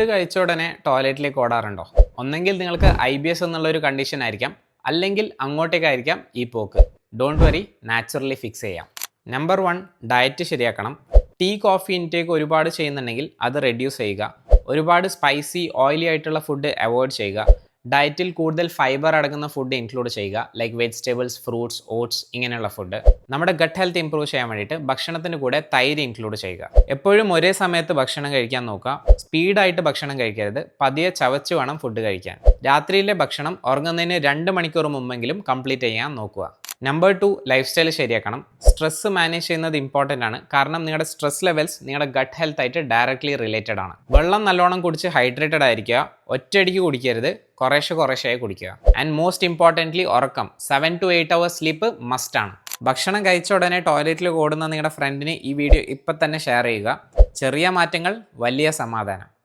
Food കഴിച്ച ഉടനെ ടോയ്ലറ്റിലേക്ക് ഓടാറുണ്ടോ? ഒന്നെങ്കിൽ നിങ്ങൾക്ക് ഐ ബി എസ് എന്നുള്ള ഒരു കണ്ടീഷൻ ആയിരിക്കാം. അല്ലെങ്കിൽ അങ്ങോട്ടേക്കായിരിക്കാം ഈ പോക്ക്. ഡോണ്ട് വറി നാച്ചുറലി ഫിക്സ് ചെയ്യാം. നമ്പർ വൺ ഡയറ്റ് ശരിയാക്കണം. ടീ കോഫി ഇൻടേക്ക് ഒരുപാട് ചെയ്യുന്നുണ്ടെങ്കിൽ അത് റെഡ്യൂസ് ചെയ്യുക. ഒരുപാട് സ്പൈസി ഓയിലി ആയിട്ടുള്ള ഫുഡ് അവോയ്ഡ് ചെയ്യുക. ഡയറ്റിൽ കൂടുതൽ ഫൈബർ അടങ്ങുന്ന ഫുഡ് ഇൻക്ലൂഡ് ചെയ്യുക ലൈക്ക് വെജിറ്റബിൾസ് ഫ്രൂട്ട്സ് ഓട്സ് ഇങ്ങനെയുള്ള ഫുഡ് നമ്മുടെ ഗട്ട് ഹെൽത്ത് ഇംപ്രൂവ് ചെയ്യാൻ വേണ്ടിയിട്ട് ഭക്ഷണത്തിന് കൂടെ തൈര് ഇൻക്ലൂഡ് ചെയ്യുക. എപ്പോഴും ഒരേ സമയത്ത് ഭക്ഷണം കഴിക്കാൻ നോക്കുക. സ്പീഡായിട്ട് ഭക്ഷണം കഴിക്കരുത്. പതിയെ ചവച്ച് വേണം ഫുഡ് കഴിക്കാൻ. രാത്രിയിലെ ഭക്ഷണം ഉറങ്ങുന്നതിന് രണ്ട് മണിക്കൂർ മുമ്പെങ്കിലും കംപ്ലീറ്റ് ചെയ്യാൻ നോക്കുക. നമ്പർ ടു ലൈഫ് സ്റ്റൈൽ ശരിയാക്കണം. സ്ട്രെസ് മാനേജ് ചെയ്യുന്നത് ഇമ്പോർട്ടന്റ് ആണ്. കാരണം നിങ്ങളുടെ സ്ട്രെസ് ലെവൽസ് നിങ്ങളുടെ ഗട്ട് ഹെൽത്ത് ആയിട്ട് ഡയറക്ട്ലി റിലേറ്റഡ് ആണ്. വെള്ളം നല്ലോണം കുടിച്ച് ഹൈഡ്രേറ്റഡ് ആയിരിക്കുക. ഒറ്റയടിക്ക് കുടിക്കരുത്. കുറേശ്ശെ കുറേശ്ശെ കുടിക്കുക. ആൻഡ് മോസ്റ്റ് ഇമ്പോർട്ടന്റ്ലി ഉറക്കം. Seven to eight hours sleep must ആണ്. ഭക്ഷണം കഴിച്ച ഉടനെ ടോയ്ലറ്റിൽ ഓടുന്ന നിങ്ങളുടെ ഫ്രണ്ടിന് ഈ വീഡിയോ ഇപ്പം തന്നെ ഷെയർ ചെയ്യുക. ചെറിയ മാറ്റങ്ങൾ വലിയ സമാധാനം.